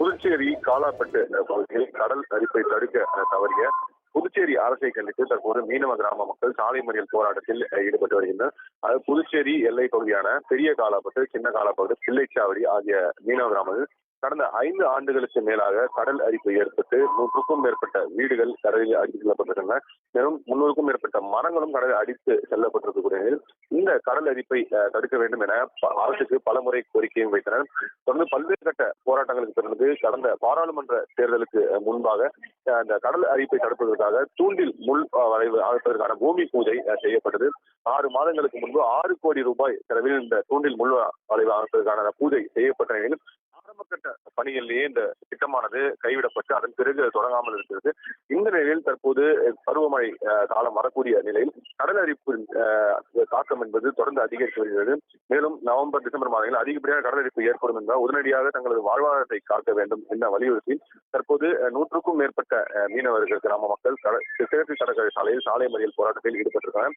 புதுச்சேரி காலாப்பட்டு பகுதியில் கடல் அரிப்பை தடுக்க தவறிய புதுச்சேரி அரசை கண்டித்து தற்போது மீனவ கிராம மக்கள் சாலை மறியல் போராட்டத்தில் ஈடுபட்டு வருகின்றனர். அது புதுச்சேரி எல்லை பகுதியான பெரிய காலாப்பட்டு சின்ன காலாப்பட்டு பிள்ளைச்சாவடி ஆகிய மீனவ கிராமங்கள் கடந்த ஐந்து ஆண்டுகளுக்கு மேலாக கடல் அரிப்பு ஏற்பட்டு நூற்றுக்கும் மேற்பட்ட வீடுகள் கடலில் அடித்து செல்லப்பட்டிருக்கின்றன. மேலும் முன்னூறுக்கும் மேற்பட்ட மரங்களும் கடலில் அடித்து செல்லப்பட்டிருக்கக்கூடிய நிலையில் இந்த கடல் அரிப்பை தடுக்க வேண்டும் என ப- அரசுக்கு பலமுறை கோரிக்கையும் வைத்தனர். தொடர்ந்து பல்வேறு கட்ட போராட்டங்களுக்கு பிறகு கடந்த பாராளுமன்ற தேர்தலுக்கு முன்பாக அஹ், அந்த கடல் அரிப்பை தடுப்பதற்காக தூண்டில் முள் வளைவு அமைப்பதற்கான பூமி பூஜை செய்யப்பட்டது. ஆறு மாதங்களுக்கு முன்பு ஆறு கோடி ரூபாய் செலவில் இந்த தூண்டில் முள் வளைவு அமைப்பதற்கான பூஜை செய்யப்பட்ட நிலையில் பணிகளிலேயே இந்த திட்டமானது கைவிடப்பட்டு அதன் பிறகு தொடங்காமல் இருக்கிறது. இந்த நிலையில் தற்போது பருவமழை காலம் வரக்கூடிய நிலையில் கடல் அரிப்பின் அஹ், தாக்கம் என்பது தொடர்ந்து அதிகரித்து வருகிறது. மேலும் நவம்பர் டிசம்பர் மாதங்களில் அதிகப்படியான கடல் அரிப்பு ஏற்படும் என்றால் உடனடியாக தங்களது வாழ்வாதாரத்தை காக்க வேண்டும் என வலியுறுத்தி தற்போது நூற்றுக்கும் மேற்பட்ட மீனவர்கள் கிராம மக்கள் கட- கிழக்கு கடற்கரை சாலையில் சாலை மறியல் போராட்டத்தில் ஈடுபட்டிருக்காங்க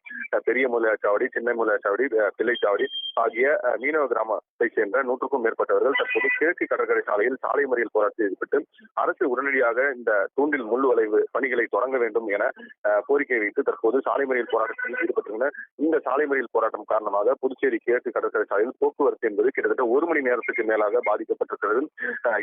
பெரிய முலையாச்சாவடி சின்ன மூலையாச்சாவடி பிள்ளைச்சாவடி ஆகிய மீனவ கிராமத்தை சேர்ந்த நூற்றுக்கும் மேற்பட்டவர்கள் தற்போது கிழக்கு கடற்கரை சாலையில் சாலை மறியல் போராட்டத்தில் ஈடுபட்டு அரசு உடனடியாக இந்த தூண்டில் முள் வளைவு பணிகளை தொடங்க வேண்டும் என கோரிக்கை வைத்து தற்போது சாலை மறியல் போராட்டத்தில் ஈடுபட்டுள்ளனர் இந்த சாலை மறியல் போராட்டம் காரணமாக புதுச்சேரி கிழக்கு கடற்கரை சாலையில் போக்குவரத்து என்பது கிட்டத்தட்ட ஒரு மணி நேரத்துக்கு மேலாக பாதிக்கப்பட்டிருக்கிறது.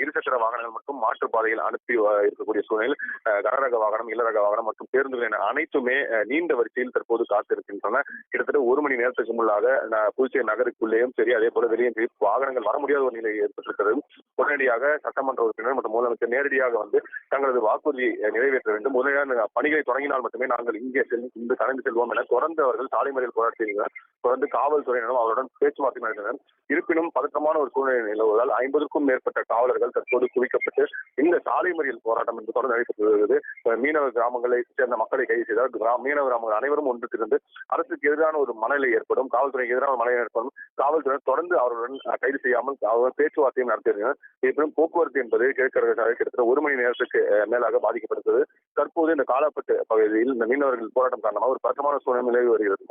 இருசக்கர வாகனங்கள் மற்றும் மாற்றுப்பாதையில் அனுப்பி இருக்கக்கூடிய சூழ்நிலையில் கனரக வாகனம் இளரக வாகனம் மற்றும் பேருந்துகள் என அனைத்துமே நீண்ட வரிசையில் தற்போது காத்திருக்கின்றன. கிட்டத்தட்ட ஒரு மணி நேரத்துக்கு முன்னாக புதுச்சேரி நகருக்குள்ளேயும் சரி அதே போல வெளியே சரி வாகனங்கள் வர முடியாத ஒரு நிலை ஏற்பட்டிருக்கிறது. உடனடியாக சட்டமன்ற உறுப்பினர் மற்றும் முதலமைச்சர் நேரடியாக வந்து தங்களது வாக்குறுதியை நிறைவேற்ற வேண்டும். உடனடியாக பணிகளை தொடங்கினால் மட்டுமே நாங்கள் இங்கே செல் இங்கு கடந்து செல்வோம் என தொடர்ந்து அவர்கள் சாலை மறியல் போராட்டினார் தொடர்ந்து காவல்துறையினரும் அவருடன் பேச்சுவார்த்தை நடத்தினர். இருப்பினும் பதற்றமான ஒரு சூழ்நிலை நிலவுவதால் ஐம்பதுக்கும் மேற்பட்ட காவலர்கள் தற்போது குவிக்கப்பட்டு இந்த சாலை மறியல் போராட்டம் என்று தொடர்ந்து நடைபெற்று வருகிறது. மீனவ கிராமங்களை சேர்ந்த மக்களை கைது செய்தால் மீனவ கிராமங்கள் அனைவரும் ஒன்று திரண்டு அரசுக்கு எதிரான ஒரு மனநிலை ஏற்படும் காவல்துறைக்கு எதிரான மனநிலை ஏற்படும். காவல்துறையினர் தொடர்ந்து அவருடன் கைது செய்யாமல் அவர் பேச்சுவார்த்தையும் நடத்தியிருந்தனர் இருப்பினும் போக்குவரத்து என்பது கிழக்கு கிட்டத்தட்ட ஒரு மணி நேரத்துக்கு மேலாக பாதிக்கப்பட்டது. தற்போது இந்த காலாப்பட்டு பகுதியில் இந்த மீனவர்கள் போராட்டம் காரணமாக ஒரு பதற்றமான சூழ்நிலை நிலவி வருகிறது.